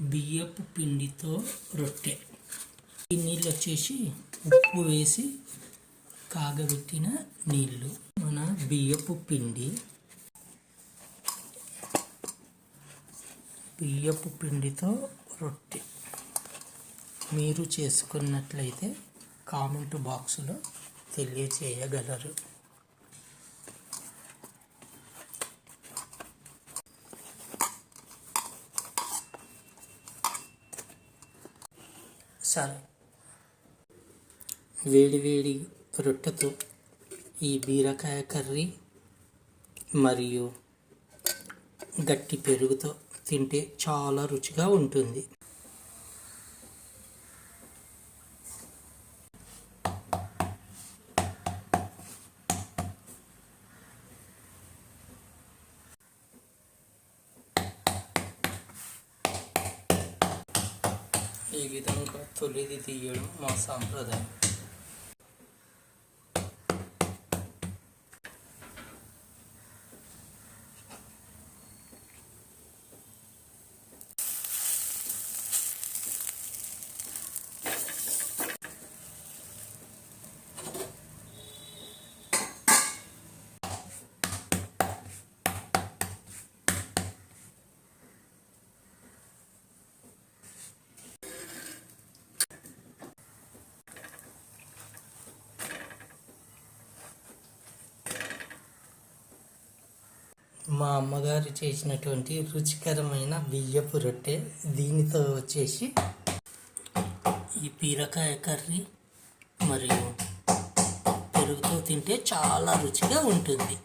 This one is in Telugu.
బియ్యపు పిండితో రొట్టె. ఈ నీళ్ళు వచ్చేసి ఉప్పు వేసి కాగబెట్టిన నీళ్ళు. మన బియ్యపు పిండి. బియ్యపు పిండితో రొట్టె. మీరు చేసుకున్నట్లయితే కామెంట్ బాక్సులో తెలియచేయగలరు. చాలు వేడి వేడి రొట్టెతో ఈ బీరకాయ కర్రీ మరియు గట్టి పెరుగుతో తింటే చాలా రుచిగా ఉంటుంది. ఈ విధంగా తొలిది తీయడం మా సాంప్రదాయం. మా అమ్మగారు చేసినటువంటి రుచికరమైన బియ్యపు రొట్టె దీనితో వచ్చేసి ఈ బీరకాయ కర్రీ మరియు పెరుగుతో తింటే చాలా రుచిగా ఉంటుంది.